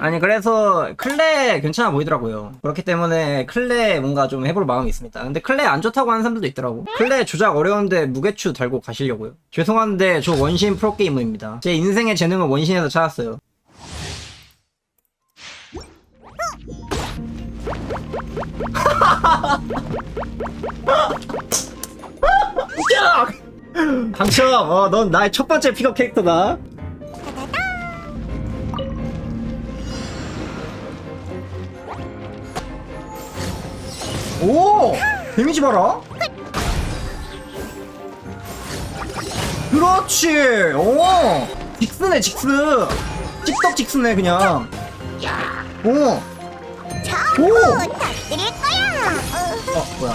아니 그래서 클레 괜찮아 보이더라고요 그렇기 때문에 클레 뭔가 좀 해볼 마음이 있습니다 근데 클레 안 좋다고 하는 사람들도 있더라고 클레 조작 어려운데 무게추 달고 가시려고요 죄송한데 저 원신 프로게이머입니다 제 인생의 재능은 원신에서 찾았어요 야! 당첨! 어, 넌 나의 첫 번째 픽업 캐릭터다. 오! 데미지 봐라. 그렇지! 오! 직스네, 직스! 찍떡 직스네, 그냥. 오! 오! 드릴 거야. 어, 뭐야.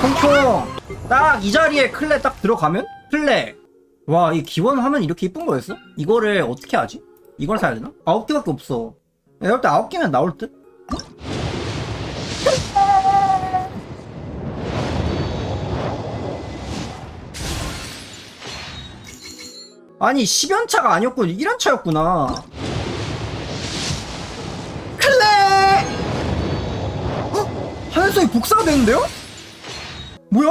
통통! 딱 이 자리에 클레 딱 들어가면? 클레! 와, 이 기원 화면 이렇게 이쁜 거였어? 이거를 어떻게 하지? 이걸 사야 되나? 아홉 개밖에 없어. 내가 볼때 아홉 개면 나올 듯? 아니, 10연차가 아니었고 1연차였구나. 클레! 어? 하늘성이 복사가 되는데요? 뭐야?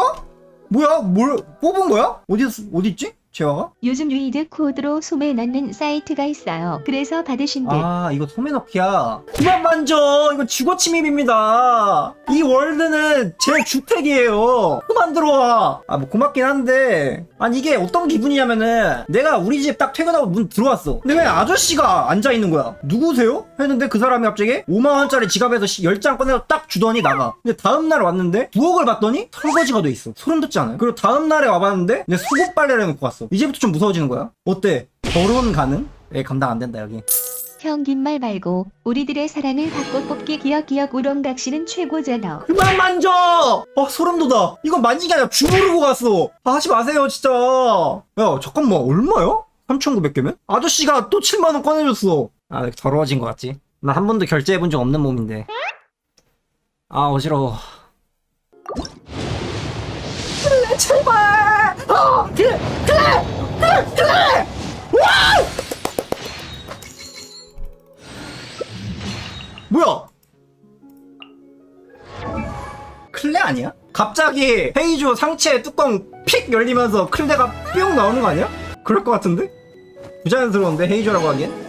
뭐야? 뭘 뽑은 거야? 어디 어디 있지? 재화가? 요즘 유이드 코드로 소매 넣는 사이트가 있어요. 그래서 받으신 듯. 아 이거 소매 넣기야. 그만 만져. 이거 주거 침입입니다. 이 월드는 제 주택이에요. 그만 들어와. 아 뭐 고맙긴 한데 아니 이게 어떤 기분이냐면은 내가 우리 집 딱 퇴근하고 문 들어왔어. 근데 왜 아저씨가 앉아 있는 거야? 누구세요? 했는데 그 사람이 갑자기 5만 원짜리 지갑에서 10장 꺼내서 딱 주더니 나가. 근데 다음 날 왔는데 부엌을 봤더니 설거지가 돼 있어. 소름 돋지 않아요? 그리고 다음 날에 와봤는데 내 속옷 빨래를 해놓고 왔어. 이제부터 좀 무서워지는 거야. 어때? 결혼 가능? 예, 감당 안 된다 여기. 형 긴 말 말고 우리들의 사랑을 바꿔 뽑기 기억 기억 우렁각시는 최고잖아. 그만 만져! 아 소름 돋아. 이건 만지기 아니라 주무르고 갔어. 아, 하지 마세요 진짜. 야 잠깐만 얼마야? 3,900개면? 아저씨가 또 7만 원 꺼내줬어. 아 더러워진 것 같지? 나 한 번도 결제해본 적 없는 몸인데. 아 어지러워. 그래 제발. 어 그래! 뭐야? 클레 아니야? 갑자기 헤이조 상체 뚜껑 픽 열리면서 클레가 뿅 나오는 거 아니야? 그럴 것 같은데? 부자연스러운데 헤이조라고 하기엔?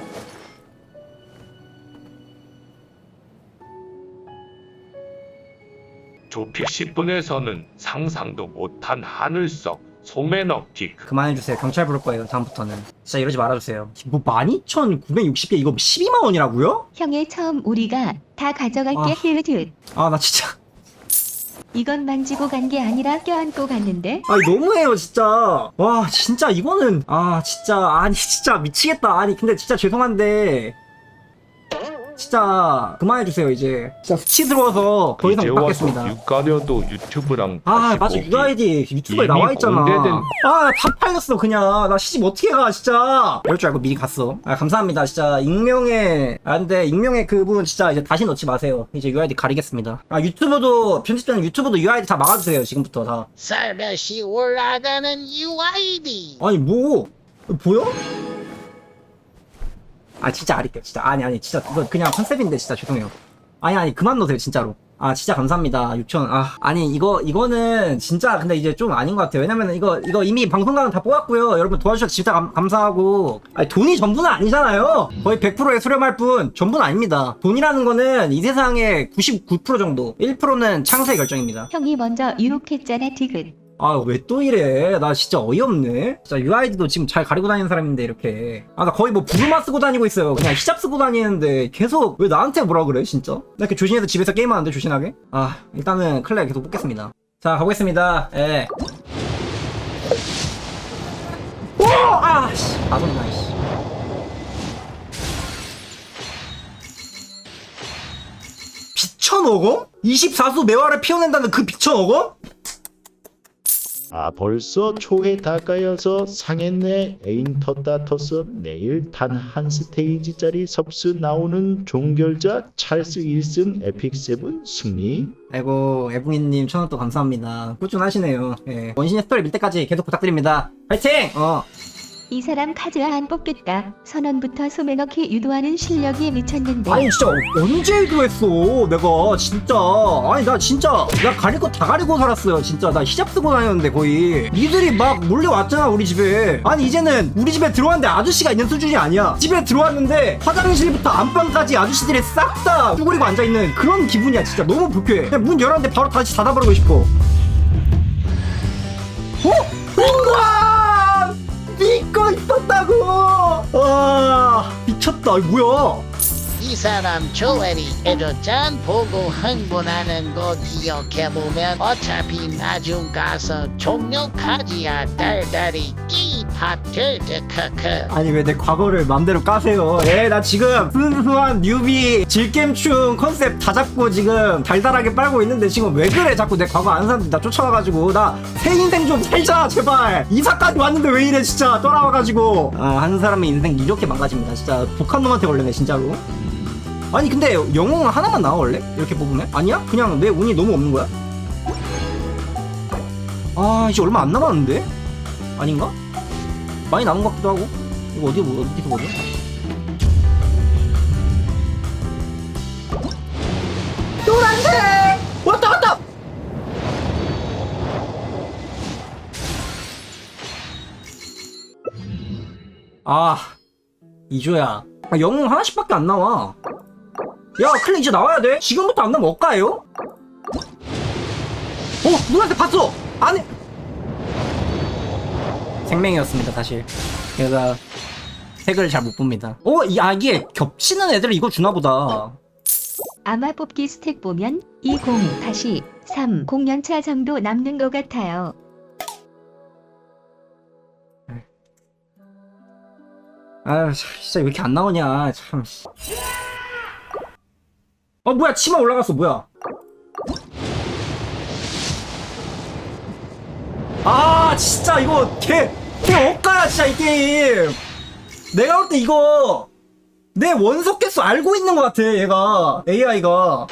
조픽 10분에서는 상상도 못한 하늘석 소매 넣기 그만해주세요 경찰 부를 거예요 다음부터는 진짜 이러지 말아주세요 뭐 12,960개 이거 12만 원이라고요? 형의 처음 우리가 다 가져갈게 아. 히읗. 아나 진짜 이건 만지고 간 게 아니라 껴안고 갔는데. 아니 너무해요 진짜 와 진짜 이거는 아 진짜 아니 진짜 미치겠다 아니 근데 진짜 죄송한데 진짜 그만해주세요 이제. 진짜 수치 들어와서 더 이상 이제 못 와서 받겠습니다. 육가려도 유튜브랑 아 다시 맞아. 보기. UID 유튜브에 이미 나와 있잖아. 공개된- 아다 팔렸어 그냥. 나 시집 어떻게 가 진짜. 이럴 줄 알고 미리 갔어. 아 감사합니다 진짜. 익명의 아 근데 익명의 그분 진짜 이제 다시 넣지 마세요. 이제 UID 가리겠습니다. 아 유튜브도 편집자는 유튜브도 UID 다 막아주세요 지금부터 다. 살며시 올라가는 UID. 아니 뭐? 보여? 아 진짜 아릴게요 진짜. 아니 아니 진짜 이거 그냥 컨셉인데 진짜 죄송해요. 아니 아니 그만 넣으세요 진짜로. 아 진짜 감사합니다. 6천 아 아니 이거 이거는 진짜 근데 이제 좀 아닌 것 같아요. 왜냐면 이거 이거 이미 방송가는 다 뽑았고요. 여러분 도와주셔서 진짜 감, 감사하고. 아니 돈이 전부는 아니잖아요. 거의 100%의 수렴할 뿐 전부는 아닙니다. 돈이라는 거는 이 세상의 99% 정도 1%는 창세의 결정입니다. 형이 먼저 유혹했잖아 디귿. 아 왜 또 이래? 나 진짜 어이없네. 진짜 UID도 지금 잘 가리고 다니는 사람인데 이렇게. 아 나 거의 뭐 부르마 쓰고 다니고 있어요. 그냥 히잡 쓰고 다니는데 계속 왜 나한테 뭐라 그래 진짜? 나 이렇게 조신해서 집에서 게임하는데 조신하게? 아 일단은 클레 계속 뽑겠습니다. 자 가보겠습니다. 예. 오! 아 씨. 아손나 씨. 비천오검? 24수 매화를 피워낸다는 그 비천오검? 아 벌써 초에 다가여서 상했네. 애인 텄다 텄어. 내일 단 한 스테이지짜리 섭스 나오는 종결자 찰스 1승 에픽 세븐 승리. 아이고 애붕이님 천원 또 감사합니다. 꾸준하시네요. 예. 원신의 스토리 밀 때까지 계속 부탁드립니다. 파이팅! 어 이 사람 카즈와 안 뽑겠다. 선언부터 소매 넣기 유도하는 실력이 미쳤는데. 아니 진짜 언제 유도했어 내가 진짜. 아니 나 진짜 나 가릴 거 다 가리고 살았어요 진짜. 나 히잡 쓰고 다녔는데 거의. 니들이 막 몰려왔잖아 우리 집에. 아니 이제는 우리 집에 들어왔는데 아저씨가 있는 수준이 아니야. 집에 들어왔는데 화장실부터 안방까지 아저씨들이 싹 다 쭈그리고 앉아있는 그런 기분이야 진짜. 너무 불쾌해. 그냥 문 열었는데 바로 다시 닫아버리고 싶어. 어? 우와 믿고 있었다고! 아 미쳤다. 이거 뭐야? 이 사람 조엘이 에도짠 보고 흥분하는 거 기억해보면 어차피 나중 가서 종료카지야 달달이. 끼 파틀드 크크 아니 왜 내 과거를 맘대로 까세요 예나 지금 순수한 뉴비 질겜충 컨셉 다 잡고 지금 달달하게 빨고 있는데 지금 왜 그래 자꾸 내 과거 아는 사람들 나 쫓아와가지고 나 새 인생 좀 살자 제발 이사까지 왔는데 왜 이래 진짜 떠나와가지고 아 한 사람의 인생 이렇게 망가집니다 진짜 독한 놈한테 걸리네 진짜로 아니 근데 영웅은 하나만 나와 원래? 이렇게 뽑으면? 아니야? 그냥 내 운이 너무 없는 거야? 아 이제 얼마 안 남았는데? 아닌가? 많이 남은 것 같기도 하고. 이거 어디 뭐 어디서 보죠? 노란색! 왔다 왔다! 아 이조야. 아, 영웅 하나씩밖에 안 나와. 야 클레 이제 나와야 돼? 지금부터 안 나면 억가예요? 어 누나한테 봤어! 안에 생명이었습니다 사실 얘가 색을 잘 못 봅니다 어? 이, 아 이게 겹치는 애들 이거 주나보다 아마 뽑기 스택 보면 20 다시 3 공연차 정도 남는 것 같아요. 아 진짜 왜 이렇게 안 나오냐 참 씨. 어 뭐야 치마 올라갔어 뭐야 아 진짜 이거 개, 개 억가야 진짜 이 게임. 내가 볼 때 이거 내 원석 개수 알고 있는 것 같아 얘가. AI가.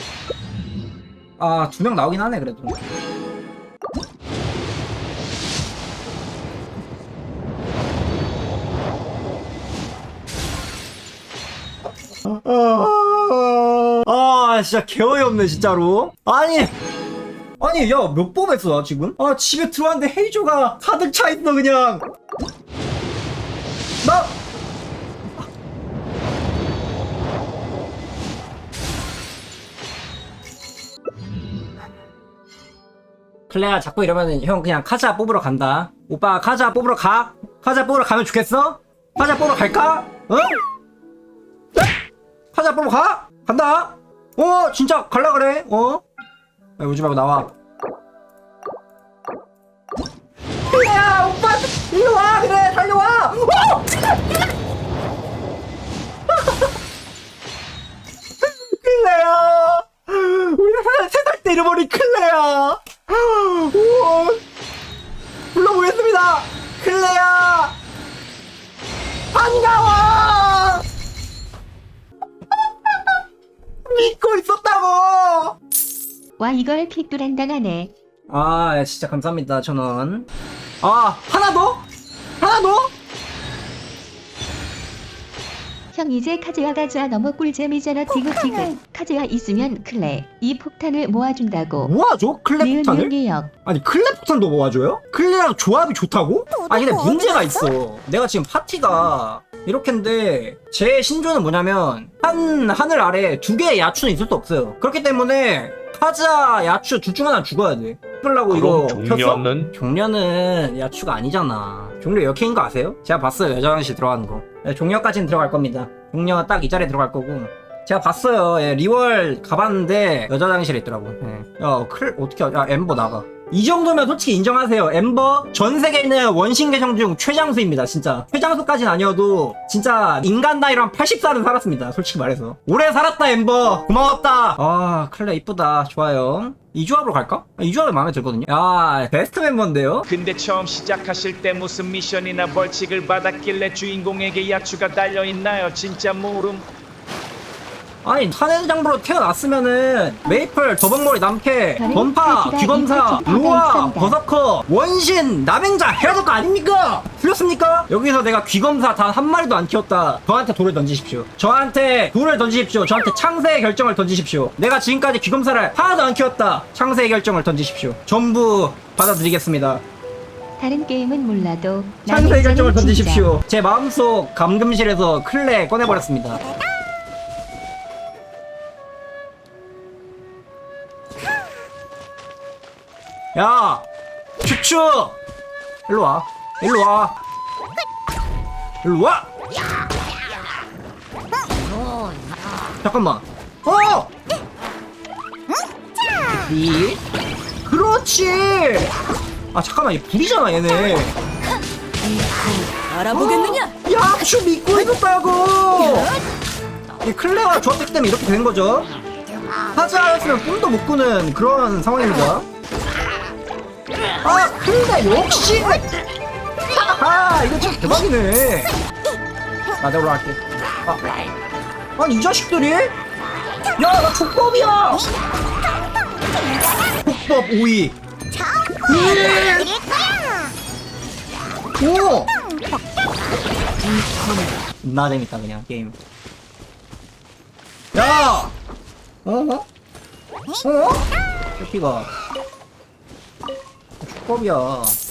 아 두 명 나오긴 하네 그래도. 아 진짜 개어이 없네 진짜로. 아니 아니 야몇번 했어 나 지금? 아 집에 들어왔는데 헤이조가 가득 차 있어 그냥. 나! 클레야 자꾸 이러면은 형 그냥 카자 뽑으러 간다. 오빠 카자 뽑으러 가. 카자 뽑으러 가면 좋겠어? 카자 뽑으러 갈까? 어? 카자 뽑으러 가? 간다. 어 진짜 갈라 그래? 어 야, 오지 말고 나와. 클레야 오빠 일로 와 그래 달려와. 어! 클레야. 우리 세살 때 잃어버린 클레야. 불러보겠습니다. 클레야. 반가워 와 이걸 픽두란 당하네. 아 진짜 감사합니다 천원 아 하나 더? 하나 더? 형 이제 카즈와 가즈아 너무 꿀잼이잖아 디귿디귿. 카즈와 있으면 클레 이 폭탄을 모아준다고. 모아줘? 클랩 폭탄을? 기억. 아니 클랩 폭탄도 모아줘요? 클레랑 조합이 좋다고? 아니 근데 문제가 있어 내가 지금 파티가 이렇게인데 제 신조는 뭐냐면 한 하늘 아래 두 개의 야추는 있을 수 없어요 그렇기 때문에 카자 야추 둘 중 하나 죽어야 돼 그러려고 이거 켰어? 종려는 종려는 야추가 아니잖아. 종려 역행인 거 아세요? 제가 봤어요. 여자 화장실 들어가는 거. 네, 종려까지는 들어갈 겁니다. 종려 딱이 자리에 들어갈 거고. 제가 봤어요. 예, 리월 가봤는데 여자 화장실에 있더라고. 예. 야, 클 어떻게 하- 야, 엠버 나가. 이 정도면 솔직히 인정하세요. 엠버 전 세계에 있는 원신 계정 중 최장수입니다. 진짜. 최장수까지는 아니어도 진짜 인간 나이로 한 80살은 살았습니다. 솔직히 말해서. 오래 살았다 엠버. 고마웠다. 아 클레 이쁘다. 좋아요. 이 조합으로 갈까? 아, 이 조합이 마음에 들거든요. 야 베스트 멤버인데요. 근데 처음 시작하실 때 무슨 미션이나 벌칙을 받았길래 주인공에게 야추가 달려 있나요? 진짜 모름 아니 탄해장부로 태어났으면은 메이플, 도박머리, 남캐, 사실은 귀검사, 루아. 버서커, 원신, 남행자 해야 될 거 아닙니까? 틀렸습니까? 여기서 내가 귀검사 단 한 마리도 안 키웠다 저한테 돌을 던지십시오 저한테 돌을 던지십시오 저한테 창세의 결정을 던지십시오 내가 지금까지 귀검사를 하나도 안 키웠다 창세의 결정을 던지십시오 전부 받아들이겠습니다 다른 게임은 몰라도 찬스의 결정을 던지십시오. 제 마음속 감금실에서 클레 꺼내버렸습니다. 야! 추추! 일로 와. 일로 와. 일로 와! 잠깐만. 어! 이? 그렇지! 아, 잠깐만. 얘 불이잖아, 얘네. 알아보겠느냐? 야, 슈 믿고 해줬다고! 이 클레어가 좋았기 때문에 이렇게 된 거죠. 하지 않았으면 꿈도 못 꾸는 그런 상황입니다. 아, 클레 역시! 아, 이거 진짜 대박이네. 아, 내가 올라갈게. 아, 아니, 이 자식들이? 야, 나 족법이야! 족법 5위. 오! 나 재밌다 그냥 게임. 야! 어? 어? 어? 새끼가 축법이야.